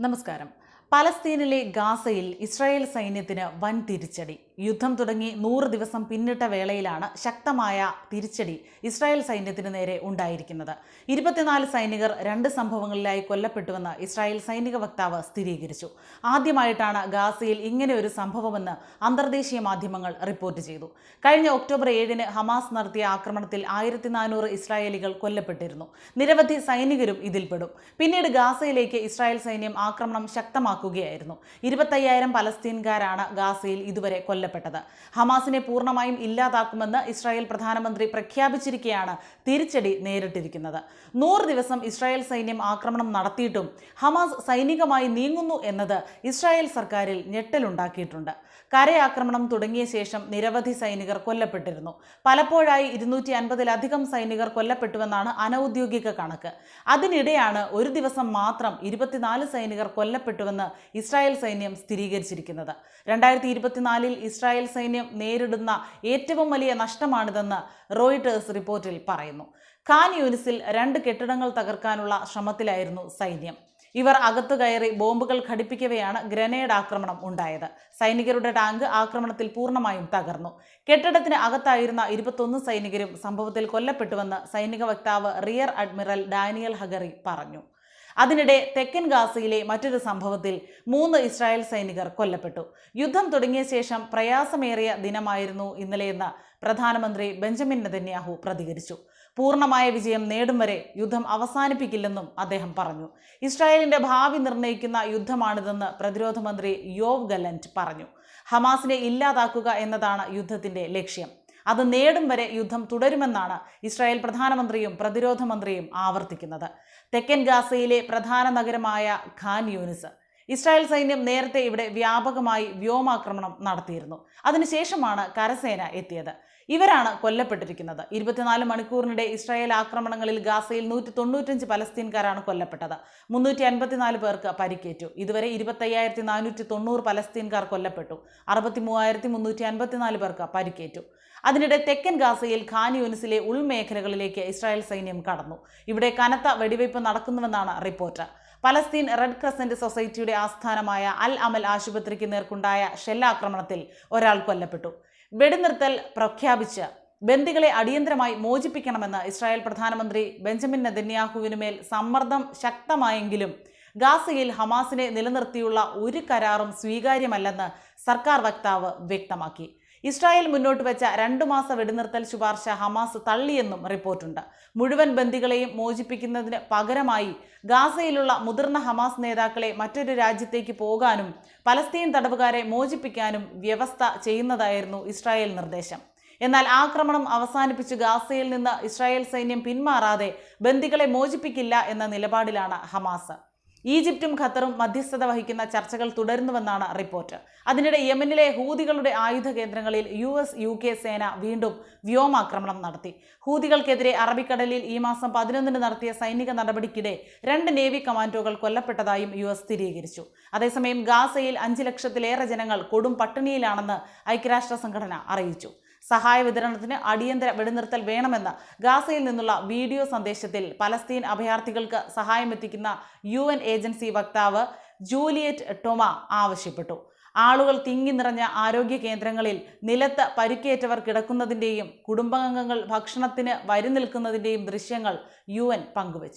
നമസ്കാരം. പലസ്തീനിലെ ഗാസയിൽ ഇസ്രായേൽ സൈന്യത്തിന് വൻ തിരിച്ചടി യുദ്ധം തുടങ്ങി നൂറ് ദിവസം പിന്നിട്ട വേളയിലാണ് ശക്തമായ തിരിച്ചടി ഇസ്രായേൽ സൈന്യത്തിന് നേരെ ഉണ്ടായിരിക്കുന്നത്. ഇരുപത്തിനാല് സൈനികർ രണ്ട് സംഭവങ്ങളിലായി കൊല്ലപ്പെട്ടുവെന്ന് ഇസ്രായേൽ സൈനിക വക്താവ് സ്ഥിരീകരിച്ചു. ആദ്യമായിട്ടാണ് ഗാസയിൽ ഇങ്ങനെ ഒരു സംഭവമെന്ന് അന്തർദേശീയ മാധ്യമങ്ങൾ റിപ്പോർട്ട് ചെയ്തു. കഴിഞ്ഞ ഒക്ടോബർ ഏഴിന് ഹമാസ് നടത്തിയ ആക്രമണത്തിൽ ആയിരത്തി നാനൂറ് ഇസ്രായേലികൾ കൊല്ലപ്പെട്ടിരുന്നു. നിരവധി സൈനികരും ഇതിൽപ്പെടും. പിന്നീട് ഗാസയിലേക്ക് ഇസ്രായേൽ സൈന്യം ആക്രമണം ശക്തമാക്കുകയായിരുന്നു. ഇരുപത്തയ്യായിരം പലസ്തീൻകാരാണ് ഗാസയിൽ ഇതുവരെ കൊല്ലപ്പെട്ടത്. ഹമാസിനെ പൂർണമായും ഇല്ലാതാക്കുമെന്ന് ഇസ്രായേൽ പ്രധാനമന്ത്രി പ്രഖ്യാപിച്ചിരിക്കെയാണ് തിരിച്ചടി നേരിട്ടിരിക്കുന്നത്. നൂറ് ദിവസം ഇസ്രായേൽ സൈന്യം ആക്രമണം നടത്തിയിട്ടും ഹമാസ് സൈനികമായി നീങ്ങുന്നു എന്നത് ഇസ്രായേൽ സർക്കാരിൽ ഞെട്ടലുണ്ടാക്കിയിട്ടുണ്ട്. കരയാക്രമണം തുടങ്ങിയ ശേഷം നിരവധി സൈനികർ കൊല്ലപ്പെട്ടിരുന്നു. പലപ്പോഴായി ഇരുന്നൂറ്റി അൻപതിലധികം സൈനികർ കൊല്ലപ്പെട്ടുവെന്നാണ് അനൌദ്യോഗിക കണക്ക്. അതിനിടെയാണ് ഒരു ദിവസം മാത്രം ഇരുപത്തിനാല് സൈനികർ കൊല്ലപ്പെട്ടുവെന്ന് ഇസ്രായേൽ സൈന്യം സ്ഥിരീകരിച്ചിരിക്കുന്നത്. രണ്ടായിരത്തി ഇരുപത്തിനാലിൽ ഇസ്രായേൽ സൈന്യം നേരിടുന്ന ഏറ്റവും വലിയ നഷ്ടമാണിതെന്ന് റോയിട്ടേഴ്സ് റിപ്പോർട്ടിൽ പറയുന്നു. ഖാൻ യൂനിസിൽ രണ്ട് കെട്ടിടങ്ങൾ തകർക്കാനുള്ള ശ്രമത്തിലായിരുന്നു സൈന്യം. ഇവർ അകത്തു കയറി ബോംബുകൾ ഘടിപ്പിക്കവെയാണ് ഗ്രനേഡ് ആക്രമണം ഉണ്ടായത്. സൈനികരുടെ ടാങ്ക് ആക്രമണത്തിൽ പൂർണമായും തകർന്നു. കെട്ടിടത്തിന് അകത്തായിരുന്ന ഇരുപത്തൊന്ന് സൈനികരും സംഭവത്തിൽ കൊല്ലപ്പെട്ടുവെന്ന് സൈനിക വക്താവ് റിയർ അഡ്മിറൽ ഡാനിയൽ ഹഗറി പറഞ്ഞു. അതിനിടെ തെക്കൻ ഗാസയിലെ മറ്റൊരു സംഭവത്തിൽ മൂന്ന് ഇസ്രായേൽ സൈനികർ കൊല്ലപ്പെട്ടു. യുദ്ധം തുടങ്ങിയ ശേഷം പ്രയാസമേറിയ ദിനമായിരുന്നു ഇന്നലെയെന്ന് പ്രധാനമന്ത്രി ബെഞ്ചമിൻ നെതന്യാഹു പ്രതികരിച്ചു. പൂർണമായ വിജയം നേടും വരെ യുദ്ധം അവസാനിപ്പിക്കില്ലെന്നും അദ്ദേഹം പറഞ്ഞു. ഇസ്രായേലിന്റെ ഭാവി നിർണയിക്കുന്ന യുദ്ധമാണിതെന്ന് പ്രതിരോധ മന്ത്രി യോവ് ഗലന്റ് പറഞ്ഞു. ഹമാസിനെ ഇല്ലാതാക്കുക എന്നതാണ് യുദ്ധത്തിന്റെ ലക്ഷ്യം. അത് നേടും വരെ യുദ്ധം തുടരുമെന്നാണ് ഇസ്രായേൽ പ്രധാനമന്ത്രിയും പ്രതിരോധ മന്ത്രിയും ആവർത്തിക്കുന്നത്. തെക്കൻ ഗാസയിലെ പ്രധാന നഗരമായ ഖാൻ യൂനിസ് ഇസ്രായേൽ സൈന്യം നേരത്തെ ഇവിടെ വ്യാപകമായി വ്യോമാക്രമണം നടത്തിയിരുന്നു. അതിനുശേഷമാണ് കരസേന എത്തിയത്. ഇവരാണ് കൊല്ലപ്പെട്ടിരിക്കുന്നത്. ഇരുപത്തിനാല് മണിക്കൂറിനിടെ ഇസ്രായേൽ ആക്രമണങ്ങളിൽ ഗാസയിൽ നൂറ്റി തൊണ്ണൂറ്റഞ്ച് പലസ്തീൻകാരാണ് കൊല്ലപ്പെട്ടത്. മുന്നൂറ്റി അൻപത്തിനാല് പേർക്ക് പരിക്കേറ്റു. ഇതുവരെ ഇരുപത്തയ്യായിരത്തി നാനൂറ്റി തൊണ്ണൂറ് പലസ്തീൻകാർ കൊല്ലപ്പെട്ടു. അറുപത്തി മൂവായിരത്തി മുന്നൂറ്റി അൻപത്തിനാല് പേർക്ക് പരിക്കേറ്റു. അതിനിടെ തെക്കൻ ഗാസയിൽ ഖാൻ യൂനിസിലെ ഉൾമേഖലകളിലേക്ക് ഇസ്രായേൽ സൈന്യം കടന്നു. ഇവിടെ കനത്ത വെടിവയ്പ് നടക്കുന്നുവെന്നാണ് റിപ്പോർട്ട്. പലസ്തീൻ റെഡ് ക്രസന്റ് സൊസൈറ്റിയുടെ ആസ്ഥാനമായ അൽ അമൽ ആശുപത്രിക്ക് നേർക്കുണ്ടായ ഷെല്ലാക്രമണത്തിൽ ഒരാൾ കൊല്ലപ്പെട്ടു. വെടിനിർത്തൽ പ്രഖ്യാപിച്ച് ബന്ദികളെ അടിയന്തരമായി മോചിപ്പിക്കണമെന്ന് ഇസ്രായേൽ പ്രധാനമന്ത്രി ബെഞ്ചമിൻ നെതന്യാഹുവിനുമേൽ സമ്മർദ്ദം ശക്തമായെങ്കിലും ഗാസയിൽ ഹമാസിനെ നിലനിർത്തിയുള്ള ഒരു കരാറും സ്വീകാര്യമല്ലെന്ന് സർക്കാർ വക്താവ് വ്യക്തമാക്കി. ഇസ്രായേൽ മുന്നോട്ട് വെച്ച രണ്ടു മാസ വെടിനിർത്തൽ ശുപാർശ ഹമാസ് തള്ളിയെന്നും റിപ്പോർട്ടുണ്ട്. മുഴുവൻ ബന്ദികളെയും മോചിപ്പിക്കുന്നതിന് പകരമായി ഗാസയിലുള്ള മുതിർന്ന ഹമാസ് നേതാക്കളെ മറ്റൊരു രാജ്യത്തേക്ക് പോകാനും പലസ്തീൻ തടവുകാരെ മോചിപ്പിക്കാനും വ്യവസ്ഥ ചെയ്യുന്നതായിരുന്നു ഇസ്രായേൽ നിർദ്ദേശം. എന്നാൽ ആക്രമണം അവസാനിപ്പിച്ച് ഗാസയിൽ നിന്ന് ഇസ്രായേൽ സൈന്യം പിന്മാറാതെ ബന്ദികളെ മോചിപ്പിക്കില്ല എന്ന നിലപാടിലാണ് ഹമാസ്. ഈജിപ്തും ഖത്തറും മധ്യസ്ഥത വഹിക്കുന്ന ചർച്ചകൾ തുടരുന്നുവെന്നാണ് റിപ്പോർട്ട്. അതിനിടെ യമനിലെ ഹൂതികളുടെ ആയുധ കേന്ദ്രങ്ങളിൽ യു എസ് യു കെ സേന വീണ്ടും വ്യോമാക്രമണം നടത്തി. ഹൂതികൾക്കെതിരെ അറബിക്കടലിൽ ഈ മാസം പതിനൊന്നിന് നടത്തിയ സൈനിക നടപടിക്കിടെ രണ്ട് നേവി കമാൻഡോകൾ കൊല്ലപ്പെട്ടതായും യു എസ് സ്ഥിരീകരിച്ചു. അതേസമയം ഗാസയിൽ അഞ്ച് ലക്ഷത്തിലേറെ ജനങ്ങൾ കൊടും പട്ടിണിയിലാണെന്ന് ഐക്യരാഷ്ട്ര സംഘടന അറിയിച്ചു. സഹായ വിതരണത്തിന് അടിയന്തര വെടിനിർത്തൽ വേണമെന്ന് ഗാസയിൽ നിന്നുള്ള വീഡിയോ സന്ദേശത്തിൽ പലസ്തീൻ അഭയാർത്ഥികൾക്ക് സഹായമെത്തിക്കുന്ന യു എൻ ഏജൻസി വക്താവ് ജൂലിയറ്റ് ടൊമ ആവശ്യപ്പെട്ടു. ആളുകൾ തിങ്ങി നിറഞ്ഞ ആരോഗ്യ കേന്ദ്രങ്ങളിൽ നിലത്ത് പരിക്കേറ്റവർ കിടക്കുന്നതിന്റെയും കുടുംബാംഗങ്ങൾ ഭക്ഷണത്തിന് വരി നിൽക്കുന്നതിന്റെയും ദൃശ്യങ്ങൾ യു പങ്കുവച്ചു.